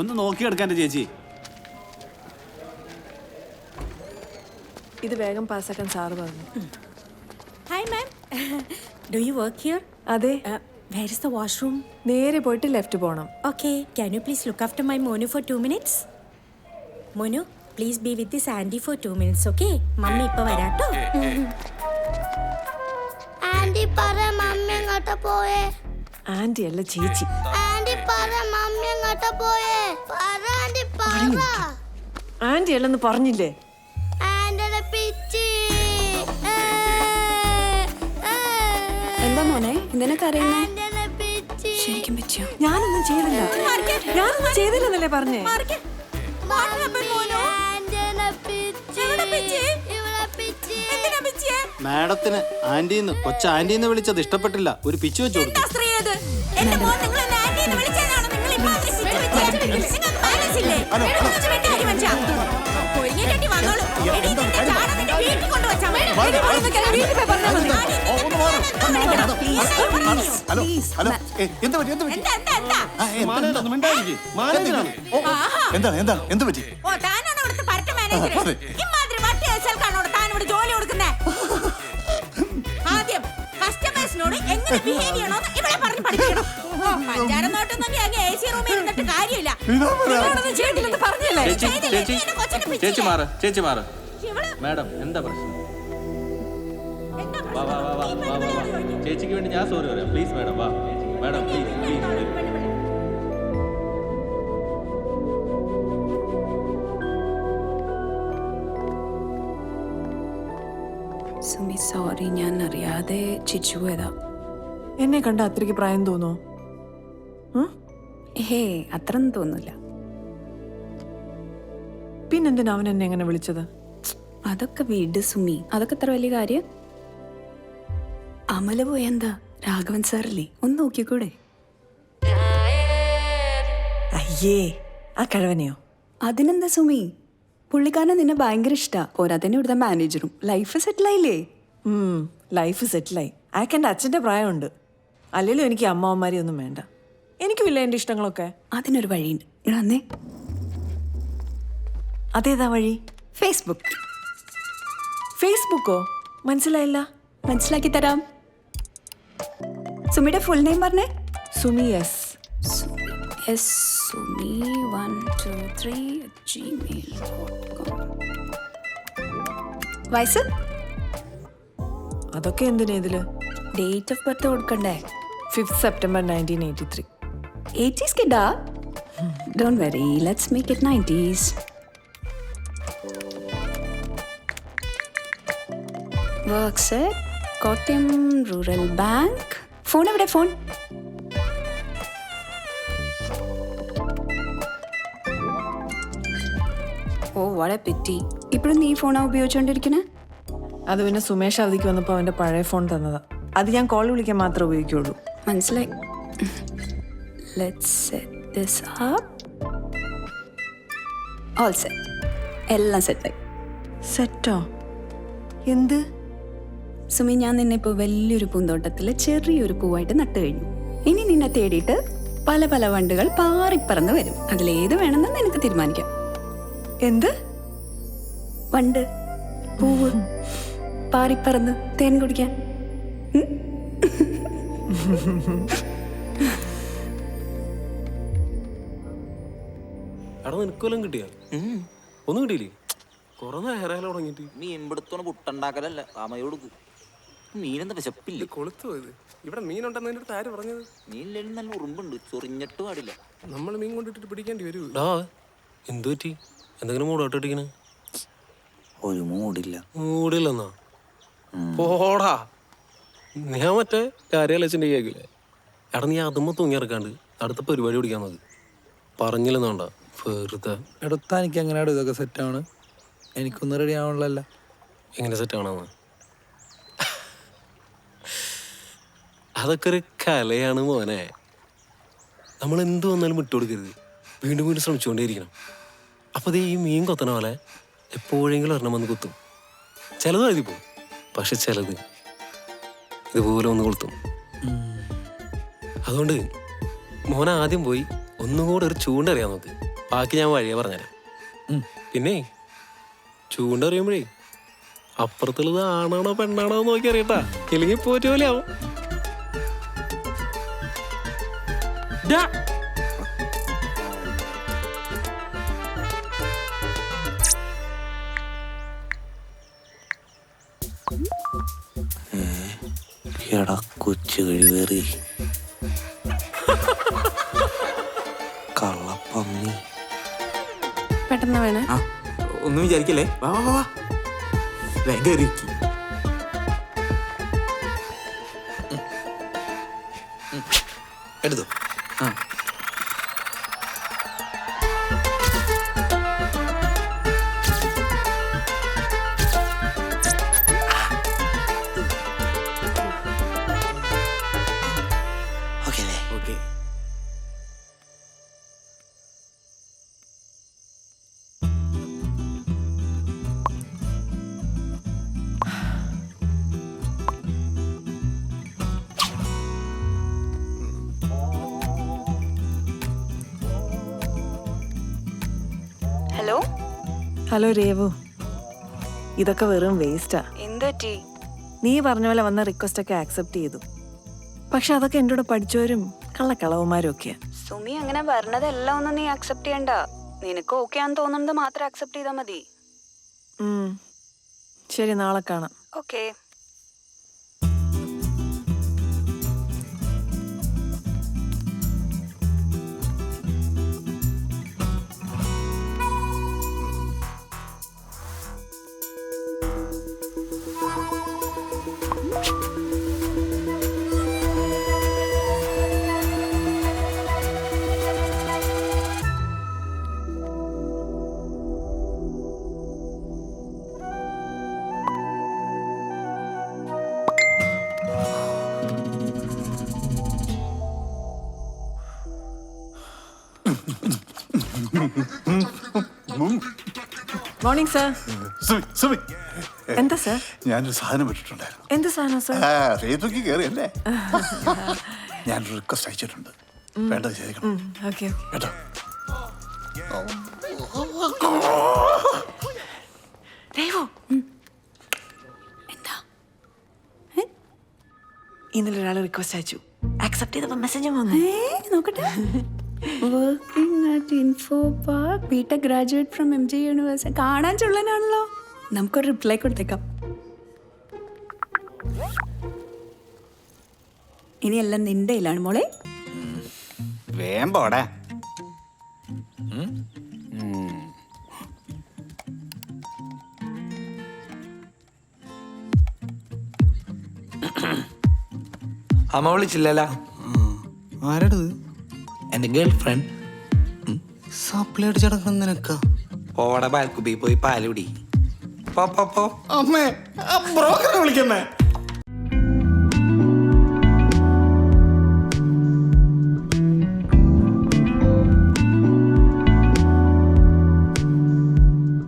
ഒന്ന് നോക്കി എടുക്കാൻ ചേച്ചി. ഇത് വേഗം പാസാക്കാൻ സാറ് പറഞ്ഞു. Hi ma'am do you work here അതെ. വേർ ഇസ് ദ വാഷ്റൂം നേരെ പോയിട്ട് ലെഫ്റ്റ് പോണം. Okay can you please look after my Monu for two minutes Monu please be with this aunty for two minutes okay mummy ഇപ്പൊ വരാട്ടോ. Anti പറ mummy എങ്ങോട്ടാ പോയേ? Anti അല്ല ചേച്ചി പോയേ? പറ ആന്റി പറ. ആന്റി അല്ലെന്ന് പറഞ്ഞില്ലേ? ആന്റിയുടെ പിച്ചി. എന്താ മോനെ? എന്തിനാ കരയുന്നേ? ശരിക്കും ഞാനൊന്നും ചെയ്തില്ല. ഞാനൊന്നും ചെയ്തില്ലെന്നല്ലേ പറഞ്ഞേ? മാഡത്തിന് ആന്റിന്ന് കൊച്ച ആന്റിന്ന് വിളിച്ചത് ഇഷ്ടപ്പെട്ടില്ല. ഒരു പിച്ചു വെച്ചു കൊടുത്തു. ഹലോ. ഹലോ. എന്ത് പറ്റി എന്ത് പറ്റി. എന്താണ് എന്താണ്? എന്ത് പറ്റി? ജോലി കൊടുക്കുന്നേ. ആദ്യം കസ്റ്റമേഴ്സിനോട് എങ്ങനെ ബിഹേവ് ചെയ്യണമെന്ന് ഇവിടെ പറഞ്ഞു പഠിപ്പിക്കണം. അങ്ങ് എ സി റൂമിൽ ഇരുന്നിട്ട് കാര്യമില്ല. നിങ്ങളോടൊന്നും ചെയ്തില്ലെന്ന് പറഞ്ഞില്ലേ? ചേച്ചി ചെയ്തില്ലേ? ചേച്ചി എന്റെ കൊച്ചിനെ മാറ് ചേച്ചി മാറ്. ഇവൾ മാഡം എന്താ പ്രശ്നം? എന്താ വാ വാ വാ വാ പ്രശ്നം? വാ വാ വാ. ചോദിക്കും. ചേച്ചിക്ക് വേണ്ടി ഞാൻ സോറി പറയാം. പ്ലീസ് മാഡം വാ. Madam please please Sumi sorry ഞാൻ അറിയാതെ ചിച്ചു പോയതാ. എന്നെ കണ്ട അത്രയ്ക്ക് പ്രായം തോന്നുമോ ഉം? ഹേ അത്രയൊന്നും തോന്നില്ല പിന്നെന്തിനാ അവൻ എന്നെ എങ്ങനെ വിളിച്ചത്? അതൊക്കെ വീട് സുമി. അതൊക്കെ അത്ര വലിയ കാര്യം? അമല പോയെന്താ രാഘവൻ സാറല്ലേ? ഒന്ന് നോക്കിക്കൂടെ? അയ്യേ ആ കിഴവനെയോ? അതിനെന്താ സുമി? പുള്ളിക്കാരനെ നിന്നെ ഭയങ്കര ഇഷ്ടാ. പോരാത്തന്നെ ഇവിടുത്തെ മാനേജറും. ലൈഫ് സെറ്റിലായില്ലേ? ലൈഫ് സെറ്റിലായി. അയാൾക്ക് എന്റെ അച്ഛന്റെ പ്രായമുണ്ട്. അല്ലെങ്കിലും എനിക്ക് അമ്മാവന്മാരെയൊന്നും വേണ്ട. എനിക്കുമില്ല എന്റെ ഇഷ്ടങ്ങളൊക്കെ. അതിനൊരു വഴിയുണ്ട്. ഇവിടെ വന്നേ. അതേതാ വഴി? ഫേസ്ബുക്ക് ഫേസ്ബുക്കോ മനസ്സിലായില്ല. മനസ്സിലാക്കി തരാം. സുമിയുടെ ഫുൾ നെയിം പറഞ്ഞേ. Sumi S S Sumi one two three Gmail വയസ്സ്? അതൊക്കെ എന്തിനാ ഇതിൽ? ഡേറ്റ് ഓഫ് ബർത്ത് കൊടുക്കണ്ടേ? Fifth September nineteen eighty three eighties കിഡാ don't worry let's make it nineties works Kottayam rural bank phone എവിടെ ഫോൺ ഓ വളരെ petty ഇപ്പോഴും നീ ഫോണാ ഉപയോഗിച്ചുകൊണ്ടിരിക്കണേ അത് പിന്നെ സുമേഷ് അവധിക്ക് വന്നപ്പോൾ അവന്റെ പഴയ ഫോൺ തന്നതാ. അത് ഞാൻ കോൾ വിളിക്കാൻ മാത്രമേ ഉപയോഗിക്കുള്ളൂ. മനസ്സിലായി. Let's set this up all set എല്ലാം സെറ്റായി സെറ്റോ എന്ത്? സുമി ഞാൻ നിന്നെ ഇപ്പോൾ വലിയൊരു പൂന്തോട്ടത്തിൽ ചെറിയൊരു പൂവായിട്ട് നട്ടു കഴിഞ്ഞു. ഇനി നിന്നെ തേടിയിട്ട് പല പല വണ്ടുകൾ പാറിപ്പറന്ന് വരും. അതിലേത് വേണമെന്ന് നിനക്ക് തീരുമാനിക്കാം. എന്ത്? വണ്ട്. പൂവ്. പാറിപ്പറന്ന് തേൻ കുടിക്കാൻ. എടാ നിനക്കൊല്ലം കിട്ടിയാ? ഒന്നും കിട്ടിയില്ലേ? കൊറേ നേരം തുടങ്ങിയിട്ട് നീ പിടുത്തോണ പുട്ടുണ്ടാക്കലല്ല ആമയോടുക്ക് മീനെന്താ വിശപ്പില്ല? കൊളുത്തു പോയത്. ഇവിടെ മീനുണ്ടെന്ന് ഉണ്ടെന്നതിന്റെ അടുത്ത് ആര് പറഞ്ഞത്? മീനിലും നല്ല ഉറുമ്പുണ്ട് ചൊറിഞ്ഞിട്ട് പാടില്ല. നമ്മൾ മീൻ കൊണ്ടിട്ട് പിടിക്കേണ്ടി വരൂ. ഡാ എന്തു പറ്റി? എന്തെങ്കിലും മൂടോട്ടിരിക്കണേ ഒരു മൂടില്ല. മൂടില്ലെന്നാ? പോടാ. ഞാൻ മറ്റേ കാര്യാലച്ചന്റെ കേക്കില്ലേ? എടാ നീ അതുമ്പോ തൂങ്ങിയിറക്കാണ്ട് അടുത്ത പരിപാടി പിടിക്കാൻ മതി പറഞ്ഞില്ലെന്നോണ്ട വെറുതെ. എടുത്താൽ എനിക്ക് എങ്ങനെയാണ് ഇതൊക്കെ സെറ്റാണ് എനിക്കൊന്നും റെഡി ആവണല്ലോ എങ്ങനെ സെറ്റ് ആണെന്ന് അതൊക്കെ ഒരു കലയാണ് മോനെ. നമ്മൾ എന്ത് വന്നാലും വിട്ടുകൊടുക്കരുത് വീണ്ടും വീണ്ടും ശ്രമിച്ചുകൊണ്ടേയിരിക്കണം. അപ്പോൾ ദേ ഈ മീൻ കൊത്തണ പോലെ എപ്പോഴെങ്കിലും ഒരെണ്ണം വന്ന് കുത്തും. ചിലത് എഴുതി പോകും പക്ഷെ ചിലത് ഇതുപോലെ ഒന്ന് കൊളുത്തും. അതുകൊണ്ട് മോൻ ആദ്യം പോയി ഒന്നുകൂടെ ഒരു ചൂണ്ടറിയാൻ നോക്ക്. ബാക്കി ഞാൻ വഴിയെ പറഞ്ഞുതരാം പിന്നെ ചൂണ്ടറിയുമ്പോഴേ അപ്പുറത്തുള്ളത് ആണാണോ പെണ്ണാണോ എന്ന് നോക്കി അറിയട്ടാ. ഇല്ലെങ്കിൽ പോറ്റ പോലെ ആവും. ഡാ. എടാ കൊച്ചു കഴിവേറി. പെട്ടെന്ന് വേണേ? ആ ഒന്നും വിചാരിക്കല്ലേ? വാ വാ വാ വാ. വേഗം കയറിയിരിക്ക്. എടുത്തു? ഹലോ രേവു. ഇതൊക്കെ വെറും വേസ്റ്റാ എന്തുപറ്റി നീ പറഞ്ഞ പോലെ വന്ന റിക്വസ്റ്റ് ഒക്കെ ആക്സെപ്റ്റ് ചെയ്തു. പക്ഷെ അതൊക്കെ എന്റെ കൂടെ പഠിച്ചവരും കള്ളക്കളവുമാരും ഒക്കെയാ. സുമി അങ്ങനെ വരണതെല്ലാം ഒന്നും നീ ആക്സെപ്റ്റ് ചെയ്യണ്ട. നിനക്ക് ഓക്കെ ആണെന്ന് തോന്നുന്നത് മാത്രം ആക്സെപ്റ്റ് ചെയ്താൽ മതി. ശരി നാളെ കാണാം. Okay morning sir Sumi Sumi. എന്താ സർ ഞാനൊരു സാധനം വിട്ടിട്ടുണ്ടായിരുന്നു എന്ത് സാധനം സർ ആ ഫേസ്ബുക്കിൽ കയറിയല്ലേ ഞാനൊരു റിക്വസ്റ്റ് അയച്ചിട്ടുണ്ട്. വേണ്ടത് ചെയ്തേക്കണം ഓക്കെ കേട്ടോ? എന്താ? ഇന്നലെ ഒരാൾ റിക്വസ്റ്റ് അയച്ചു. ആക്സെപ്റ്റ് ചെയ്തപ്പോൾ മെസ്സേജ് വന്നു. നോക്കട്ടെ. Working at Infopark BTech graduate from M G university കാണാൻ ചുള്ളനാണല്ലോ. നമുക്കൊരു റിപ്ലൈ കൊടുത്തേക്കാം. ഇനി എല്ലാം നിന്റെ കയ്യിലാണ് മോളെ. വേമ്പോടെ അമ്മ വിളിച്ചില്ലല്ലോ. ആരടത്? എന്റെ ഗേൾ ഫ്രണ്ട് സപ്ലൈ അടിച്ച് നടക്കണം നിനക്കാ. ഓടെ ബാൽക്കുബി പോയി പാലുടി. പോ പോ പോ. അമ്മേ ബ്രോക്കറെ വിളിക്കുന്നേ.